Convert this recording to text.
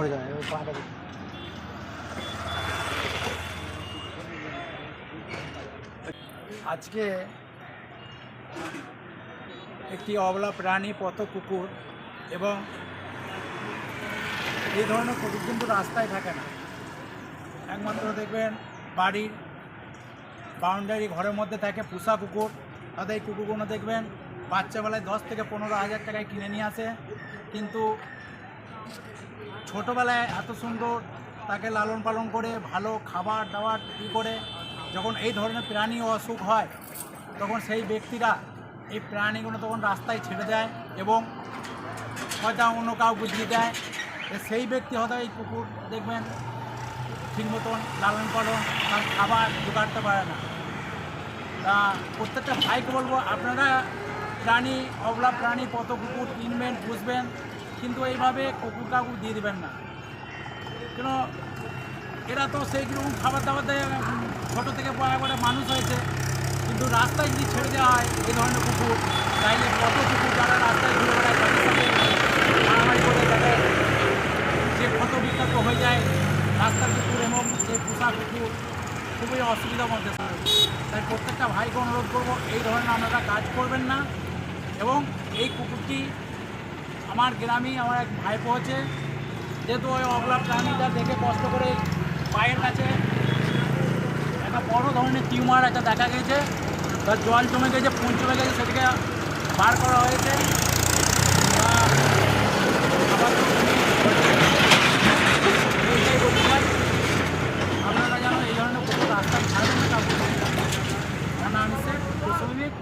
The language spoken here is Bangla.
ওই পাটা আজকে একটি অবলা প্রাণী পথ কুকুর এবং এই ধরনের কুকুর কিন্তু রাস্তায় থাকে না। একমাত্র দেখবেন বাড়ির বাউন্ডারি ঘরের মধ্যে থাকে পোষা কুকুর। তাদের এই কুকুরগুলো দেখবেন বাচ্চাবেলায় দশ থেকে পনেরো হাজার টাকায় কিনে নিয়ে আসে। কিন্তু ছোটোবেলায় এত সুন্দর তাকে লালন পালন করে ভালো খাবার দাবার ই করে যখন এই ধরনের প্রাণী অসুখ হয়, তখন সেই ব্যক্তিরা এই প্রাণীগুলো তখন রাস্তায় ছেড়ে দেয় এবং হয়তো অন্য কাউ বুঝিয়ে দেয়। সেই ব্যক্তি হয়তো এই কুকুর দেখবেন ঠিক মতন লালন পালন তার খাবার জোগাড়তে পারে না। তা প্রত্যেকটা ভাইকে বলব, আপনারা প্রাণী, অবলা প্রাণী কত কুকুর কিনবেন পুষবেন কিন্তু এইভাবে কুকুর কাকুর দিয়ে দেবেন না। কেন, এরা তো সেই রকম খাবার দাবার দেয় ছোটো থেকে পড়া করে মানুষ হয়েছে। কিন্তু রাস্তায় যদি ছেড়ে দেওয়া হয়, এই ধরনের কুকুর, তাইলে কত কুকুর যারা রাস্তায় ঘুরে বেড়ায়, তাদের সাথে মারামারি করে তাদের যে ক্ষত বিক্ষত হয়ে যায়, রাস্তার কুকুর এবং যে পোষা কুকুর, খুবই অসুবিধার মধ্যে। তাই প্রত্যেকটা ভাইকে অনুরোধ করব, এই ধরনের আপনারা কাজ করবেন না। এবং এই কুকুরটি আমার গ্রামেই আমার এক ভাই পৌঁছে যেহেতু ওই অবলা প্রাণীটা দেখে কষ্ট করে পায়ের কাছে একটা বড় ধরনের টিউমার একটা দেখা গেছে, তার জল জমে গেছে পুঁজ জমে গেছে, সেটাকে বার করা হয়েছে। যেন এই ধরনের কুকুর রাস্তায় ছাড়বেন না কাউকে আমার হচ্ছে কুসুমিক